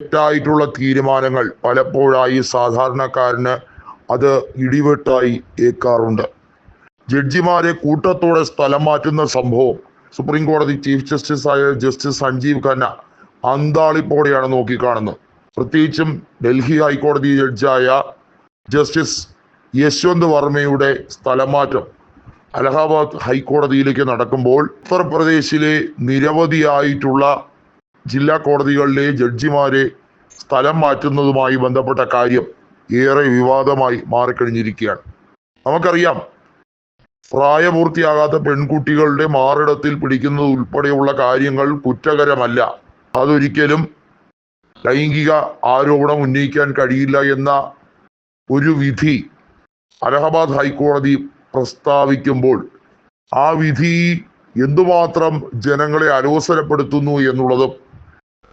തെറ്റായിട്ടുള്ള തീരുമാനങ്ങൾ പലപ്പോഴായി സാധാരണക്കാരന് അത് ഇടിവെട്ടായി ഏക്കാറുണ്ട് ജഡ്ജിമാരെ കൂട്ടത്തോടെ സ്ഥലം മാറ്റുന്ന സംഭവം സുപ്രീം കോടതി ചീഫ് ജസ്റ്റിസ് ആയ ജസ്റ്റിസ് സഞ്ജീവ് ഖന്ന അന്താളിപ്പോടെയാണ് നോക്കിക്കാണുന്നത്. പ്രത്യേകിച്ചും ഡൽഹി ഹൈക്കോടതി ജഡ്ജായ ജസ്റ്റിസ് യശ്വന്ത് വർമ്മയുടെ സ്ഥലമാറ്റം അലഹാബാദ് ഹൈക്കോടതിയിലേക്ക് നടക്കുമ്പോൾ ഉത്തർപ്രദേശിലെ നിരവധിയായിട്ടുള്ള ജില്ലാ കോടതികളിലെ ജഡ്ജിമാരെ സ്ഥലം മാറ്റുന്നതുമായി ബന്ധപ്പെട്ട കാര്യം ഏറെ വിവാദമായി മാറിക്കഴിഞ്ഞിരിക്കുകയാണ്. നമുക്കറിയാം പ്രായപൂർത്തിയാകാത്ത പെൺകുട്ടികളുടെ മാറിടത്തിൽ പിടിക്കുന്നത് ഉൾപ്പെടെയുള്ള കാര്യങ്ങൾ കുറ്റകരമല്ല. അതൊരിക്കലും ലൈംഗിക ആരോപണം ഉന്നയിക്കാൻ കഴിയില്ല എന്ന ഒരു വിധി അലഹബാദ് ഹൈക്കോടതി പ്രസ്താവിക്കുമ്പോൾ ആ വിധി എന്തുമാത്രം ജനങ്ങളെ അലോസരപ്പെടുത്തുന്നു എന്നുള്ളതും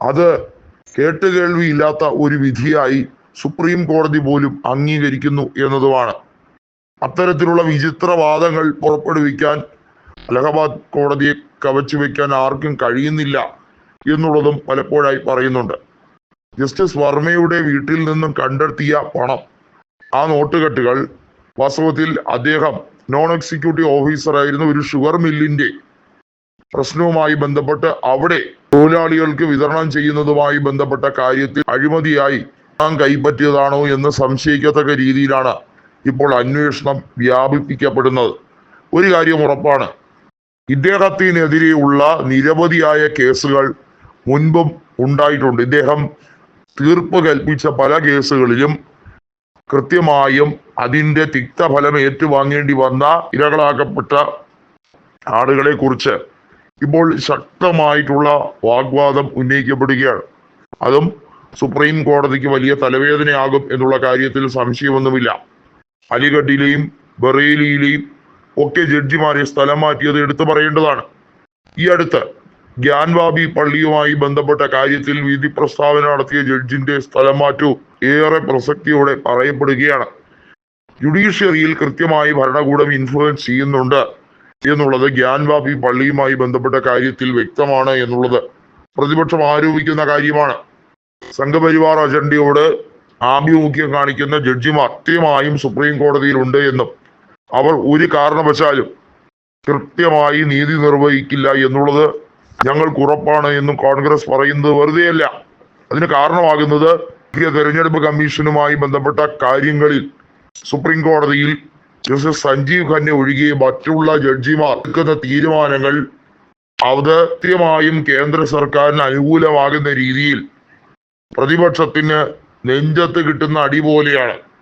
അത് കേട്ടുകേൾവിയില്ലാത്ത ഒരു വിധിയായി സുപ്രീം കോടതി പോലും അംഗീകരിക്കുന്നു എന്നതുമാണ്. അത്തരത്തിലുള്ള വിചിത്രവാദങ്ങൾ പുറപ്പെടുവിക്കാൻ അലഹബാദ് കോടതിയെ കവച്ചു വെക്കാൻ ആർക്കും കഴിയുന്നില്ല എന്നുള്ളതും പലപ്പോഴായി പറയുന്നുണ്ട്. ജസ്റ്റിസ് വർമ്മയുടെ വീട്ടിൽ നിന്നും കണ്ടെത്തിയ പണം. ആ നോട്ടുകെട്ടുകൾ വാസ്തവത്തിൽ അദ്ദേഹം നോൺ എക്സിക്യൂട്ടീവ് ഓഫീസറായിരുന്ന ഒരു ഷുഗർ മില്ലിന്റെ പ്രശ്നവുമായി ബന്ധപ്പെട്ട് അവിടെ തൊഴിലാളികൾക്ക് വിതരണം ചെയ്യുന്നതുമായി ബന്ധപ്പെട്ട കാര്യത്തിൽ അഴിമതിയായി പണം കൈപ്പറ്റിയതാണോ എന്ന് സംശയിക്കത്തക്ക രീതിയിലാണ് ഇപ്പോൾ അന്വേഷണം വ്യാപിപ്പിക്കപ്പെടുന്നത്. ഒരു കാര്യം ഉറപ്പാണ്. ഇദ്ദേഹത്തിനെതിരെയുള്ള നിരവധിയായ കേസുകൾ മുൻപും ഉണ്ടായിട്ടുണ്ട്. ഇദ്ദേഹം തീർപ്പ് കൽപ്പിച്ച പല കേസുകളിലും കൃത്യമായും അതിന്റെ തിക്തഫലം ഏറ്റുവാങ്ങേണ്ടി വന്ന ഇരകളാക്കപ്പെട്ട ആളുകളെ കുറിച്ച് ഇപ്പോൾ ശക്തമായിട്ടുള്ള വാഗ്വാദം ഉന്നയിക്കപ്പെടുകയാണ്. അതും സുപ്രീം കോടതിക്ക് വലിയ തലവേദനയാകും എന്നുള്ള കാര്യത്തിൽ സംശയമൊന്നുമില്ല. അലിഗഡിലെയും ബറേലിയിലെയും ഒക്കെ ജഡ്ജിമാരെ സ്ഥലം മാറ്റിയത് എടുത്തു പറയേണ്ടതാണ്. ഈ അടുത്ത് ഗ്യാൻവാബി പള്ളിയുമായി ബന്ധപ്പെട്ട കാര്യത്തിൽ വിധി പ്രസ്താവന നടത്തിയ ജഡ്ജിന്റെ സ്ഥലം മാറ്റവും ഏറെ പ്രസക്തിയോടെ പറയപ്പെടുകയാണ്. ജുഡീഷ്യറിയിൽ കൃത്യമായി ഭരണകൂടം ഇൻഫ്ലുവൻസ് ചെയ്യുന്നുണ്ട്. എന്നുള്ളത് ഗ്യാൻവാബി പള്ളിയുമായി ബന്ധപ്പെട്ട കാര്യത്തിൽ വ്യക്തമാണ് എന്നുള്ളത്. പ്രതിപക്ഷം ആരോപിക്കുന്ന കാര്യമാണ്. സംഘപരിവാർ അജണ്ടയോട് ആഭിമുഖ്യം കാണിക്കുന്ന ജഡ്ജിമാർ കൃത്യമായും സുപ്രീം കോടതിയിലുണ്ട് എന്നും അവർ ഒരു കാരണവശാലും കൃത്യമായി നീതി നിർവഹിക്കില്ല എന്നുള്ളത് ഞങ്ങൾക്ക് ഉറപ്പാണ് എന്നും കോൺഗ്രസ് പറയുന്നത് വെറുതെയല്ല. അതിന് കാരണമാകുന്നത് പുതിയ തെരഞ്ഞെടുപ്പ് കമ്മീഷനുമായി ബന്ധപ്പെട്ട കാര്യങ്ങളിൽ സുപ്രീം കോടതിയിൽ ജസ്റ്റിസ് സഞ്ജീവ് ഖന്നെ ഒഴികെ മറ്റുള്ള ജഡ്ജിമാർ എടുക്കുന്ന തീരുമാനങ്ങൾ അത് കേന്ദ്ര സർക്കാരിന് അനുകൂലമാകുന്ന രീതിയിൽ പ്രതിപക്ഷത്തിന് നെഞ്ചത്ത് കിട്ടുന്ന അടി പോലെയാണ്.